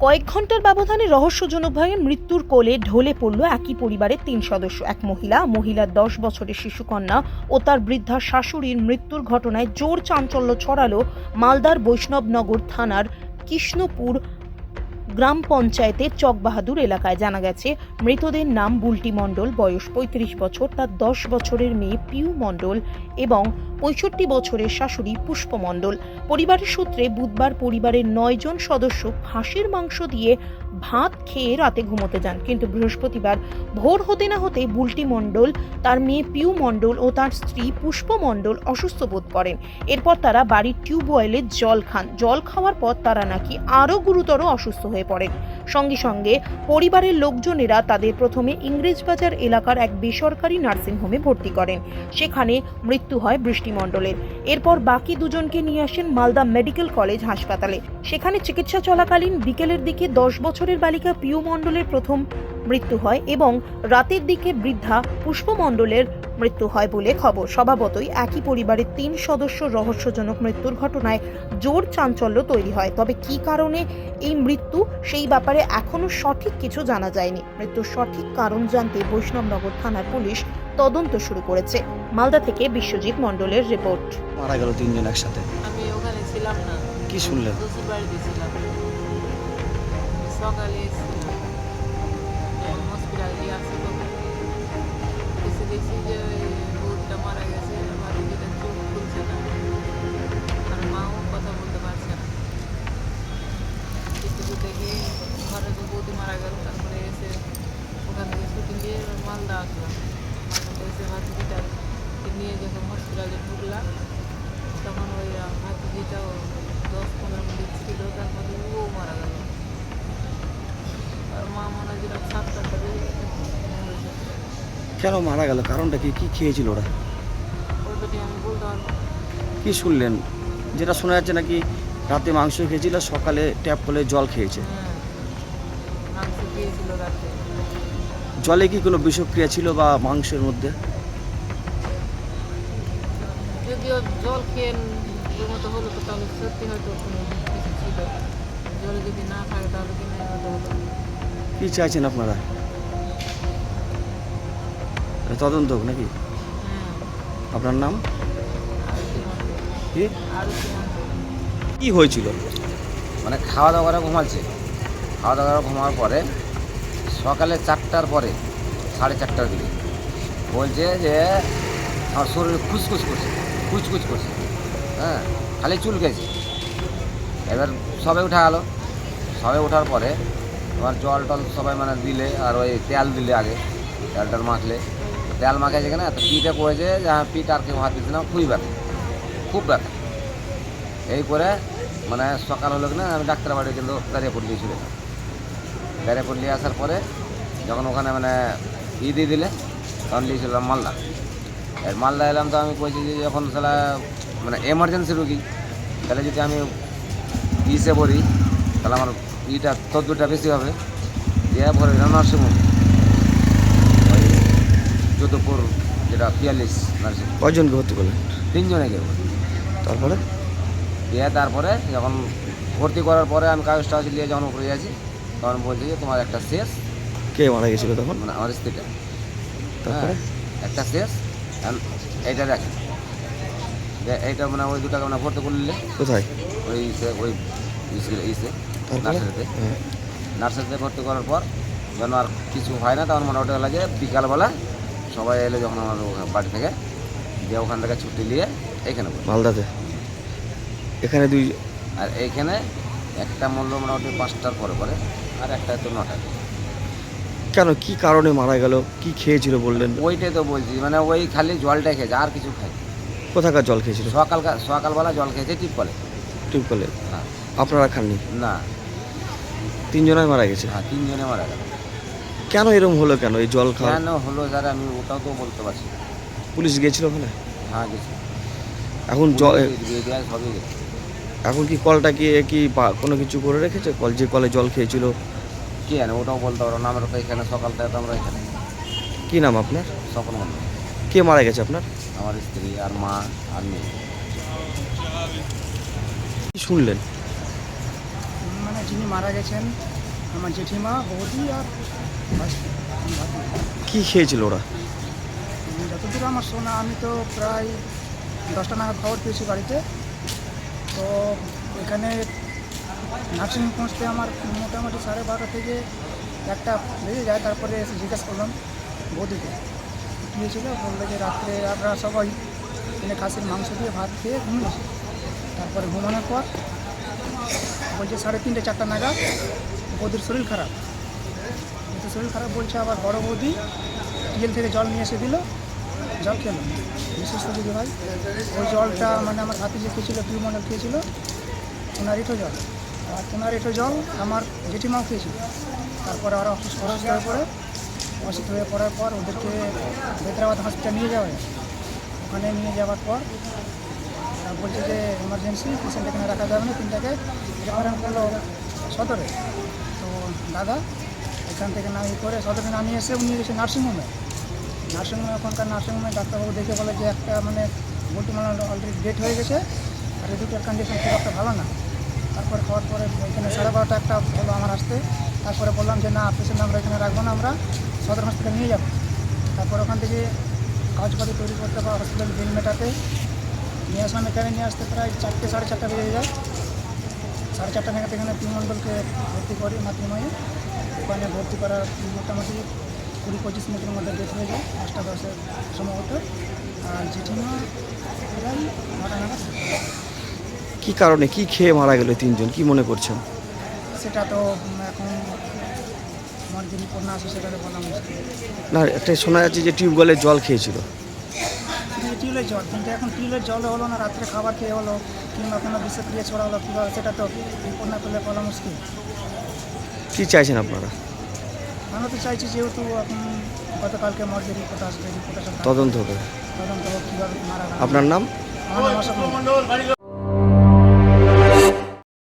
কয়েক ঘণ্টার ব্যবধানে রহস্যজনকভাবে মৃত্যুর কোলে ঢলে পড়ল একই পরিবারের তিন সদস্য, এক মহিলা, মহিলার দশ বছরের শিশুকন্যা ও তার বৃদ্ধা শাশুড়ির মৃত্যুর ঘটনায় জোর চাঞ্চল্য ছড়ালো মালদার বৈষ্ণবনগর থানার কৃষ্ণপুর গ্রাম পঞ্চায়েতের চকবাহাদুর এলাকায় জানা গেছে, মৃতদের নাম বুলটি মণ্ডল, বয়স পঁয়ত্রিশ বছর, তার দশ বছরের মেয়ে পিউ মণ্ডল এবং পঁয়ষট্টি বছরের শাশুড়ি পুষ্প মণ্ডল। পরিবারের সূত্রে বুধবার পরিবারের নয়জন সদস্য খাসির মাংস দিয়ে ভাত খেয়ে রাতে ঘুমোতে যান। কিন্তু বৃহস্পতিবার ভোর হতে না হতে বুলটি মণ্ডল, তার মেয়ে পিউ মণ্ডল ও তার স্ত্রী পুষ্প মণ্ডল অসুস্থ বোধ করেন। এরপর তারা বাড়ির টিউবওয়েলে জল খান। জল খাওয়ার পর তারা নাকি আরও গুরুতর অসুস্থ হয়ে পড়েন। সঙ্গে সঙ্গে পরিবারের লোকজনেরা তাদের প্রথমে ইংরেজবাজার এলাকার এক বেসরকারি নার্সিংহোমে ভর্তি করেন। সেখানে মৃত্যু হয় বৃষ্টিমণ্ডলের এরপর বাকি দুজনকে নিয়ে আসেন মালদা মেডিকেল কলেজ হাসপাতালে। সেখানে চিকিৎসা চলাকালীন বিকেলের দিকে দশ বছরের বালিকা পিউ মণ্ডলের প্রথম মৃত্যু হয় এবং রাতের দিকে বৃদ্ধা পুষ্প মণ্ডলের মৃত্যু হয় বলে খবর। স্বভাবতই একই পরিবারের তিন সদস্য রহস্যজনক মৃত্যুর ঘটনায় জোর চাঞ্চল্য তৈরি হয়। তবে কী কারণে এই মৃত্যু সেই ব্যাপারে এখনও সঠিক কিছু জানা যায়নি। মৃত্যুর সঠিক কারণ জানতে বৈষ্ণবনগর থানার পুলিশ তদন্ত শুরু করেছে। মালদা থেকে বিশ্বজিৎ মণ্ডলের রিপোর্ট। মারা গেল তিনজন একসাথে। আমি ওখানে ছিলাম না। কি শুনলেন? সকালে হসপিটাল দিয়ে আসি তো এসে দেখছি যে বউটা মারা গেছে আমার রুগীটা না আর মাও কথা বলতে পারছে না কিছু দেখে ঘরে তো বৌদি মারা গেল তারপরে এসে ওখান থেকে মালদা আসলাম এসে ভাতিজিটা নিয়ে যখন হসপিটালে ঢুকলাম তখন ওই ভাতিজিটাও দশ পনেরো মিনিট ছিল তার মধ্যে ও মারা গেল আর মা মনে হয় যেরকম সাতটা বেজে গেছে কেন মারা গেল? কারণটা কি? কি খেয়েছিল ওরা। কি শুনলেন? যেটা শোনা যাচ্ছে নাকি রাতে মাংস খেয়েছিল সকালে ট্যাপ কলে জল খেয়েছে। জলে কি কোনো বিষক্রিয়া ছিল বা মাংসের মধ্যে? যদিও জল খেয়ে মতো হলো তো তাহলে সত্যি হয়তো কোনো কিছু ছিল। জলে যদি না থাকে তাহলে কি চাইছেন আপনারা? তদন্ত হোক নাকি? আপনার নাম? কি? হয়েছিল? মানে খাওয়া দাওয়া করে ঘুমাচ্ছে। খাওয়া দাওয়া করে ঘুমার পরে সকালে চারটার পরে, সাড়ে চারটার দিকে বলছে যে আমার শরীর খুসখুস করছে কুচকুচ করছে। হ্যাঁ খালি চুল গেছে এবার সবে উঠা গেলো। সবে ওঠার পরে তোমার জল টল সবাই মানে দিলে আর ওই তেল দিলে আগে তেলটাল মাখলে। তেল মাখে যেখানে তো পিঠে পড়েছে যে হ্যাঁ পিঠ আর কেউ হাত না, খুবই ব্যথা। খুব ব্যথা। এই করে মানে সকাল হলো কিনা, আমি ডাক্তার বাড়ি কিন্তু দাঁড়িয়ে পড়ে গিয়েছিল দাঁড়িয়ে পড়লে আসার পরে, যখন ওখানে মানে ই দিয়ে দিলে, তখন নিয়েছিলাম মালদা। এর মালদা এলাম তো আমি কইছি যে যখন তাহলে মানে এমার্জেন্সি রুগী, তাহলে যদি আমি ইসে পড়ি, তাহলে আমার ইটা তদ্দুরটা বেশি হবে। দিয়ে ভরে নার্সিংহোম। যোধপুর যেটা পিয়াল্লিশ নার্সিং কয়জনকে ভর্তি করলেন তিনজনে কেউ তারপরে? দিয়ে তারপরে যখন ভর্তি করার পরে আমি কাগজ টাগজ নিয়ে যখন উপরে যাচ্ছি তখন বলছি যে তোমার একটা শেষ। কে মারা গেছিল তখন? মানে আমার স্ত্রীটা। তারপরে? হ্যাঁ, একটা শেষ। এইটা দেখেন। যে এইটা মানে ওই দুটাকে মানে ভর্তি করলে কোথায়? ওই ইসে ওই ইসে নার্সারিতে। হ্যাঁ। নার্সারিতে ভর্তি করার পর যেন আর কিছু হয় না তখন মোটামুটি হলো যে বিকালবেলা সবাই এলো যখন আমার বাড়ি থেকে দিয়ে ওখান থেকে ছুটি নিয়ে এইখানে বসে। মালদাতে? এখানে দুই আর এইখানে একটা মূল্য মোটামুটি পাঁচটার পরে পরে আর একটা তো নটা কেন? কি কারণে মারা গেল? কি খেয়েছিল বললেন? ওইটাই তো বলছি মানে ওই খালি জলটাই খেয়েছে আর কিছু খাই কোথাকার জল খেয়েছিল? সকাল সকালবেলা জল খেয়েছে টিপ কলে টিউবওয়েলে হ্যাঁ। আপনারা খাননি? না। তিনজনাই মারা গেছে? হ্যাঁ তিনজনে মারা গেল কেন এরকম হলো কেন? এই জল খাওয়া কেন হলো স্যার? আমি ওটাও তো বলতে পারছি না। পুলিশ গেছিল ওখানে? হ্যাঁ গেছি। এখন জল দিয়ে সবই গেছে। এখন কি কলটা কি কি বা- কোনো কিছু করে রেখেছে? কল যে কলে জল খেয়েছিল? কি জানে ওটাও বলতে পারো না। আমরা তো এখানে সকাল থেকে তো আমরা এখানে কি নাম আপনার? স্বপ্ন মন্ডল কে মারা গেছে আপনার? আমার স্ত্রী আর মা আর মেয়ে। কি শুনলেন? মানে যিনি মারা গেছেন আমার জেঠিমা বৌদি আর। কি খেয়েছিল ওরা? যতদূর আমার শোনা, আমি তো প্রায় দশটা নাগাদ খবর পেয়েছি বাড়িতে। তো এখানে নার্সিং পৌঁছতে আমার মোটামুটি সাড়ে বারোটা থেকে একটা বেজে যায়, তারপরে এসে জিজ্ঞেস করলাম বৌদিকে। কী হয়েছিল? বলল যে রাত্রে আমরা সবাই এখানে খাসির মাংস দিয়ে ভাত খেয়ে ঘুমিয়েছি তারপরে ঘুমানোর পর বলছে সাড়ে তিনটে, চারটা নাগাদ বৌদির শরীর খারাপ। কিন্তু শরীর খারাপ বলছে আবার বড় বৌদি টিএল থেকে জল নিয়ে এসে দিল। জল খেলো। বিশেষ করে যদি হয় ওই জলটা মানে আমার হাতে যে খেয়েছিল পিউমন্ডল খেয়েছিল, ওনার এঁটো জল। আর ওনার এঁটো জল আমার জেঠিমাও খেয়েছিল। তারপরে আরও অসুস্থ হয়ে পড়ে, অসুস্থ হয়ে পড়ার পর ওদেরকে হায়দ্রাবাদ হসপিটাল নিয়ে যাওয়া হয়। ওখানে নিয়ে যাওয়ার পর বলছে যে এমার্জেন্সি পেশেন্ট এখানে রাখা যাবে না তিনটাকে। রেফারেন করল সদরে তো দাদা এখান থেকে না ই করে সদরে নামিয়ে এসে উনি গেছে নার্সিংহোমে। নার্সিংহোমে ওখানকার নার্সিংহোমে ডাক্তারবাবু দেখে বলে যে একটা মানে মানে অলরেডি ডেট হয়ে গেছে, আর দুটোর কন্ডিশন খুব একটা ভালো না। তারপর খাওয়ার পরে এখানে সাড়ে বারোটা একটা হলো আমার আসতে। তারপরে বললাম যে না পেশেন্ট আমরা এখানে রাখব না, আমরা সদর হসপিটাল নিয়ে যাব। তারপর ওখান থেকে কাগজপাতি তৈরি করতে বা হসপিটাল বিল মেটাতে নিয়ে আসলাম। এখানে নিয়ে আসতে প্রায় চারটে, সাড়ে চারটা বেজে যায়। সাড়ে চারটা নাগাদ এখানে পিমন্ডলকে ভর্তি করি মাতৃময়ে। ওখানে ভর্তি করার মোটামুটি কুড়ি পঁচিশ মিনিটের মধ্যে ডেট হয়ে যায় পাঁচটা দশের সম্ভবত আর জেঠিমা প্রায় নটা নাগাদ কি কারণে কি খেয়ে মারা গেল তিনজন? কি মনে করছেন? সেটা তো এখন আমার যে রিপোর্ট না আসে সেটা তো বলা মুশকিল। না একটা শোনা যাচ্ছে যে টিউবওয়েলের জল খেয়েছিল। টিউলের জল কিন্তু এখন টিউলের জল হলো না রাত্রে খাবার খেয়ে হলো কিংবা কোনো বিষক্রিয়া ছড়া হলো কীভাবে সেটা তো না করলে বলা মুশকিল। কি চাইছেন আপনারা? আমরা তো চাইছি যেহেতু এখন গতকালকে মর্গে রিপোর্ট আসবে রিপোর্ট তদন্ত হবে। তদন্ত কীভাবে মারা আপনার নাম? আমার নাম অশোক মণ্ডল।